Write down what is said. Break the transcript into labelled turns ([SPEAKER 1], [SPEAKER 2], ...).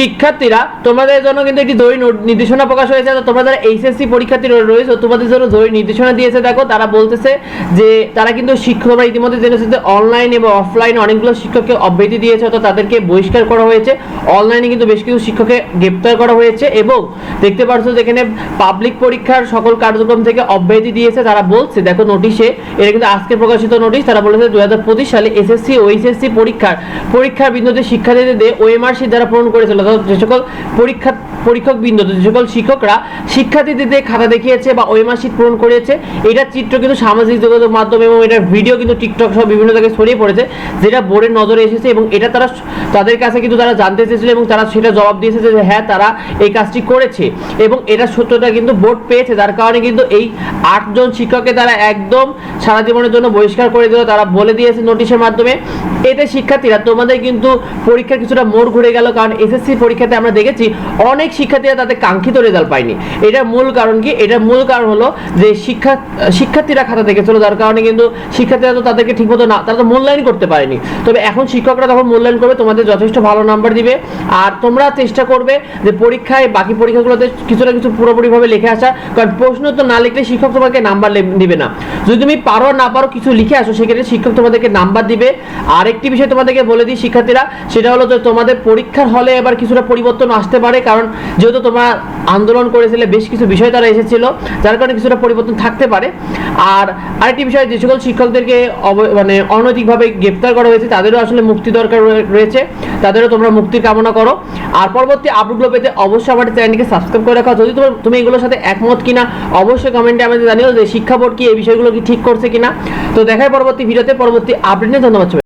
[SPEAKER 1] শিক্ষার্থীরা, তোমাদের জন্য কিন্তু একটি জরুরি নির্দেশনা প্রকাশ হয়েছে তো তোমরা যারা এইচএসসি পরীক্ষার্থী রয়েছে, তোমাদের জন্য জরুরি নির্দেশনা দিয়েছে। দেখো, তারা বলতেছে যে, তারা কিন্তু শিক্ষক তোমরা ইতিমধ্যে জেনেছে যে অনলাইন এবং অফলাইন অনেকগুলো শিক্ষককে অব্যাহতি দিয়েছে, অর্থাৎ তাদেরকে বহিষ্কার করা হয়েছে। অনলাইনে কিন্তু বেশ কিছু শিক্ষককে গ্রেপ্তার করা হয়েছে এবং দেখতে পাচ্ছ যেখানে পাবলিক পরীক্ষার সকল কার্যক্রম থেকে অব্যাহতি দিয়েছে। তারা বলছে, দেখো নোটিশে এটা কিন্তু আজকে প্রকাশিত নোটিশ তারা বলেছে দুই হাজার সালে এসএসসি ও এইচএসসি পরীক্ষার পরীক্ষার বিন্দুতে শিক্ষার্থীদের ওএমআর শীট দ্বারা পূরণ করেছিল যে সকল পরীক্ষা পরীক্ষক বিন্দুতে যে সকল শিক্ষকরা শিক্ষার্থীদের খাতা দেখিয়েছে বা শীট পূরণ করেছে এটার চিত্র কিন্তু সামাজিক যোগাযোগ মাধ্যমে এবং এটার ভিডিও কিন্তু টিকটক সহ বিভিন্ন জায়গায় ছড়িয়ে পড়েছে, যেটা বোর্ডের নজরে এসেছে এবং এটা তারা তাদের কাছে কিন্তু তারা জানতে চেয়েছিল এবং তারা সেটা জবাব দিয়েছে যে হ্যাঁ তারা এই কাজটি করেছে এবং এটা সত্যতা কিন্তু বোর্ড পেয়েছে, যার কারণে কিন্তু এই আটজন শিক্ষককে তারা একদম সারা জীবনের জন্য বহিষ্কার করে দিল, তারা বলে দিয়েছে নোটিশের মাধ্যমে। এতে শিক্ষার্থীরা, তোমাদের কিন্তু পরীক্ষার কিছুটা মোড় ঘুরে গেল, কারণ এসএসসি পরীক্ষাতে আমরা দেখেছি অনেক শিক্ষার্থীরা তাদের কাঙ্ক্ষিত রেজাল্ট পায়নি। এটার মূল কারণ কি? এটার মূল কারণ হলো যে শিক্ষা, শিক্ষার্থীরা খাতা দেখেছিল যার কারণে কিন্তু শিক্ষার্থীরা তো তাদেরকে ঠিকমতো না, তারা তো মূল্যায়ন করতে পারেনি। তবে এখন শিক্ষকরা তখন মূল্যায়ন করবে, তোমাদের যথেষ্ট ভালো নাম্বার দিবে। আর তোমরা চেষ্টা করবে যে পরীক্ষায় বাকি পরীক্ষাগুলোতে কিছু না কিছু পুরোপুরিভাবে লিখে আসা, কারণ প্রশ্ন তো না লিখলে শিক্ষক তোমাকে নাম্বার দিবে না। যদি তুমি পারো না পারো কিছু লিখে আসো, সেক্ষেত্রে শিক্ষক তোমাদেরকে নাম্বার দিবে। আর একটি বিষয় তোমাদেরকে বলে দিই শিক্ষার্থীরা, সেটা হলো যে তোমাদের পরীক্ষার হলে এবার কিছুটা পরিবর্তন আসতে পারে, কারণ যেহেতু তোমরা আন্দোলন করেছিলে, বেশ কিছু বিষয় তারা এসেছিল, যার কারণে কিছুটা পরিবর্তন থাকতে পারে। আর আরেকটি বিষয় যে সকল শিক্ষকদেরকে মানে অনৈতিকভাবে গ্রেপ্তার করা হয়েছে, তাদেরও আসলে মুক্তি দরকার রয়েছে, তাদেরও তোমরা মুক্তির কামনা করো। আর পরবর্তী আপডেটগুলো পেতে অবশ্যই আমাদের চ্যানেলকে সাবস্ক্রাইব করে রাখো। যদি তোমার, তুমি এগুলোর সাথে একমত কিনা, অবশ্যই কমেন্টে আমাদের জানিও যে শিক্ষা বোর্ড কি এই বিষয়গুলো কি ঠিক করছে কিনা। তো দেখাই পরবর্তী ভিডিওতে পরবর্তী আপডেট নিয়ে, ধন্যবাদ।